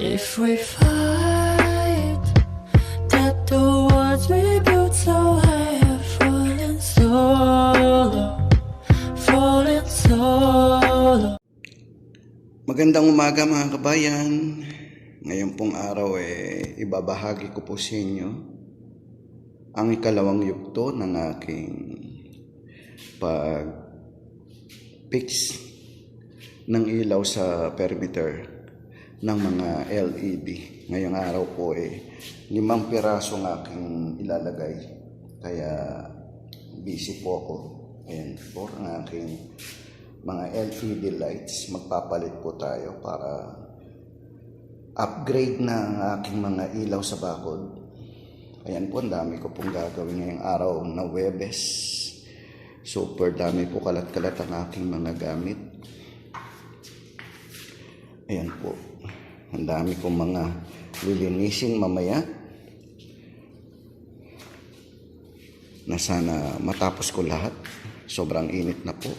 If we fight, that the words we built so high have fallen solo, fallen solo. Magandang umaga mga kabayan. Ngayon pong araw eh, ibabahagi ko po sa inyo ang ikalawang yugto ng aking pag fix ng ilaw sa perimeter ng mga LED. Ngayong araw po eh, limang piraso ng aking ilalagay. Kaya busy po ako. Ayan po ang aking mga LED lights. Magpapalit po tayo para upgrade na ang aking mga ilaw sa bakod. Ayan po, ang dami ko pong gagawin ngayong araw na Webes. Super dami po kalat-kalat ang aking mga gamit. Ayan po. Ang dami kong mga lilinisin mamaya. Na sana matapos ko lahat. Sobrang init na po.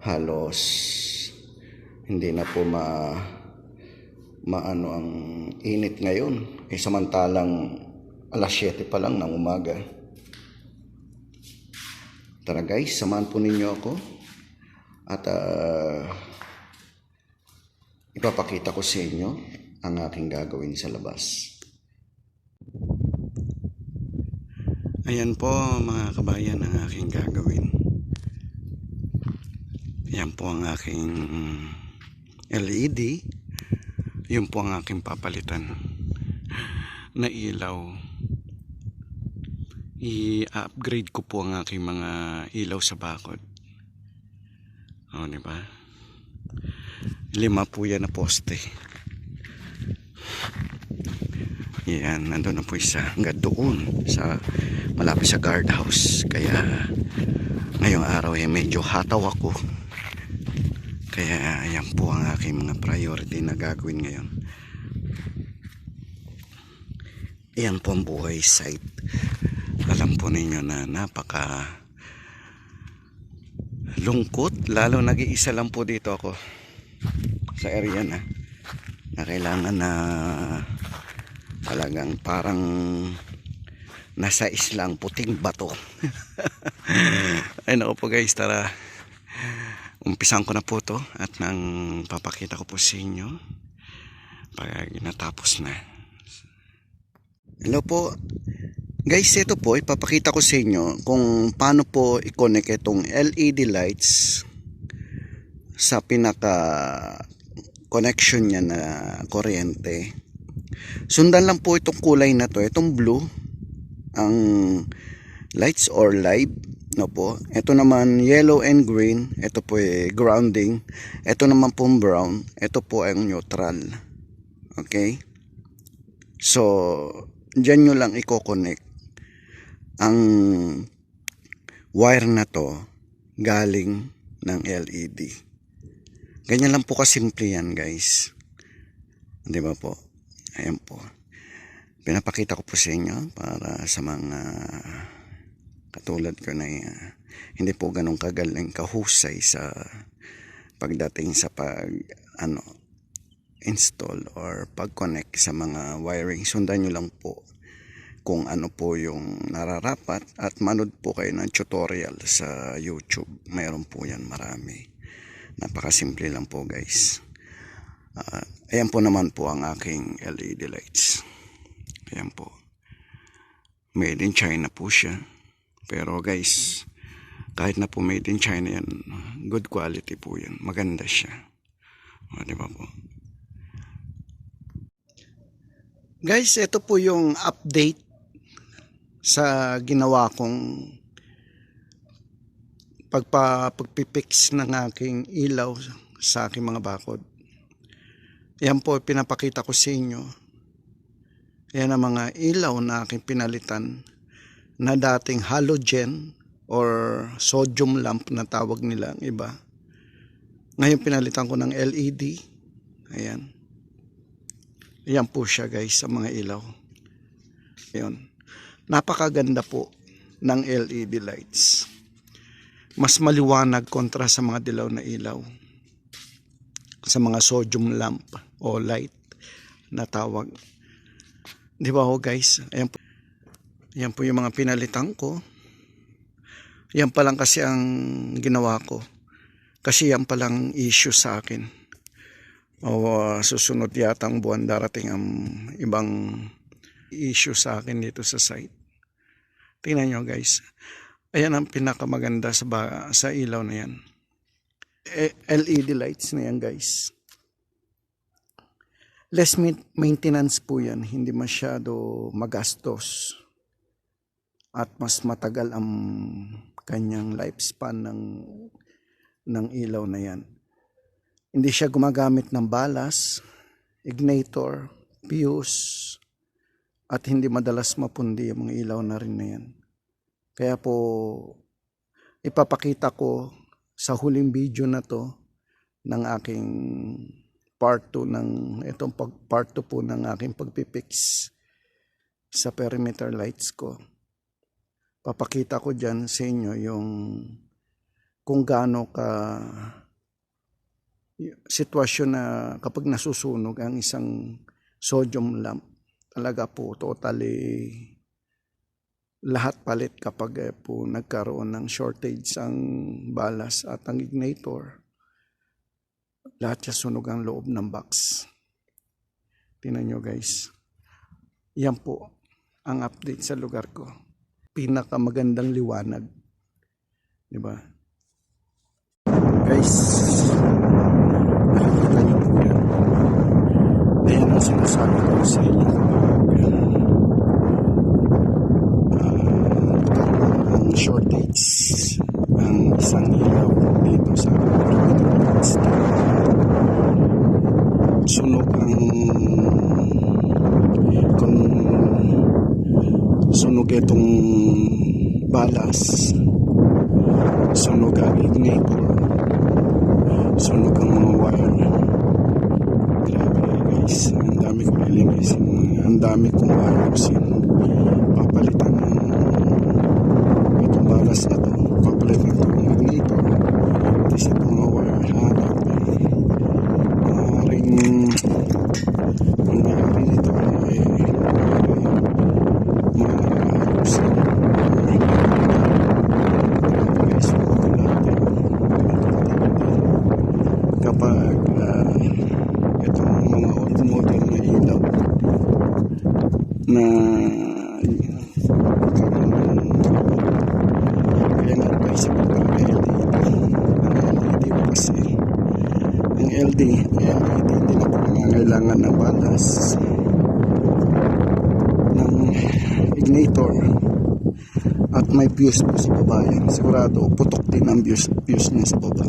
Halos hindi na po ma maano ang init ngayon. Eh samantalang alas 7 pa lang ng umaga. Tara guys, samahan po ninyo ako. At ah, ipapakita ko sa inyo ang aking gagawin sa labas. Ayan po mga kabayan ang aking gagawin. Ayan po ang aking LED. Yun po ang aking papalitan na ilaw. I-upgrade ko po ang aking mga ilaw sa bakod. O, di ba? Lima po yan na poste. Yan, nandun na po isa. Hanggang doon sa malapit sa guardhouse. Kaya ngayong araw eh medyo hataw ako. Kaya yan po ang aking mga priority na gagawin ngayon. Yan po ang buhay site. Alam po ninyo na napaka lungkot. Lalo nag-iisa lang po dito ako sa area na na kailangan na talagang parang nasa islang puting bato. Ay nako po guys, tara. Umpisan ko na po to at nang papakita ko po sa inyo pag natapos na. Hello po. Guys, ito po, ipapakita ko sa inyo kung paano po i-connect itong LED lights sa pinaka connection niya na kuryente. Sundan lang po itong kulay na to, itong blue, ang lights or live, no po. Ito naman yellow and green, ito po ay grounding. Ito naman po brown, ito po ay neutral. Okay? So, dyan nyo lang i-connect ang wire na to galing ng LED. Ganyan lang po kasimple yan guys. Di ba po? Ayan po. Pinapakita ko po sa inyo para sa mga katulad ko na uh, hindi po ganun kagaling kahusay sa pagdating sa pag ano install or pag-connect sa mga wiring. Sundan nyo lang po kung ano po yung nararapat at manood po kayo ng tutorial sa YouTube. Mayroon po yan marami. Napakasimple lang po guys. Uh, ayan po naman po ang aking LED lights. Ayan po. Made in China po siya. Pero guys, kahit na po made in China yan, good quality po yan. Maganda siya. O, di ba po? Guys, ito po yung update sa ginawa kong pagpa, pagpipix ng aking ilaw sa aking mga bakod. Yan po pinapakita ko sa inyo. Yan ang mga ilaw na aking pinalitan na dating halogen or sodium lamp na tawag nila ang iba. Ngayon pinalitan ko ng LED. Ayan. Ayan po siya guys sa mga ilaw. Ayan. Napakaganda po ng LED lights. Mas maliwanag kontra sa mga dilaw na ilaw. Sa mga sodium lamp o light na tawag. Di ba ho guys? Ayan po. Ayan po yung mga pinalitan ko. Yan pa lang kasi ang ginawa ko. Kasi yan pa lang issue sa akin. O uh, susunod yata ang buwan darating ang ibang issue sa akin dito sa site. Tingnan nyo guys. Ayan ang pinakamaganda sa, ba- sa ilaw na yan. E- LED lights na yan guys. Less ma- maintenance po yan. Hindi masyado magastos. At mas matagal ang kanyang lifespan ng, ng ilaw na yan. Hindi siya gumagamit ng balas, ignitor, fuse, at hindi madalas mapundi yung mga ilaw na rin na yan. Kaya po, ipapakita ko sa huling video na to ng aking part 2 ng itong pag, part 2 po ng aking pagpipix sa perimeter lights ko. Papakita ko dyan sa inyo yung kung gaano ka sitwasyon na kapag nasusunog ang isang sodium lamp talaga po totally lahat palit kapag eh, po nagkaroon ng shortage ang balas at ang ignitor. Lahat siya sunog ang loob ng box. Tingnan nyo guys. Yan po ang update sa lugar ko. Pinakamagandang liwanag. Di ba? Guys, nakikita niyo po yan. Ayan ang sinasabi ko sa inyo. Ah, ang shortage ang isang ilaw dito sa Philippines. Sunog ang kung sunog itong balas. Sunog ang ignitor sunog ang mga wire. Grabe guys. Ang dami kong ilinisin ang dami kong ayusin papalitan ng itong balas na to. Papalitan ng ignitor tapos itong mga wire maaaring mangyari nito ay maayusin guys wala natin kapag ah, itong mga old model na ilaw na ito talaga LED ang LED po kasi ang LD LED hindi na po nangangailangan ng balas ng ignitor at may fuse po sa baba yan. Sigurado putok din ang fuse, fuse niya sa baba.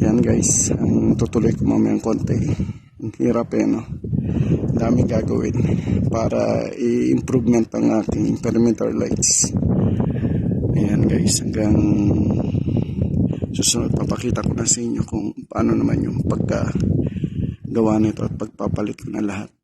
Yan guys, ang tutuloy ko mamayang konti. Ang hirap eh no. Dami gagawin para i-improvement ang ating perimeter lights. Ayan guys, hanggang susunod papakita ko na sa inyo kung paano naman yung pagka nito at pagpapalit ko na lahat.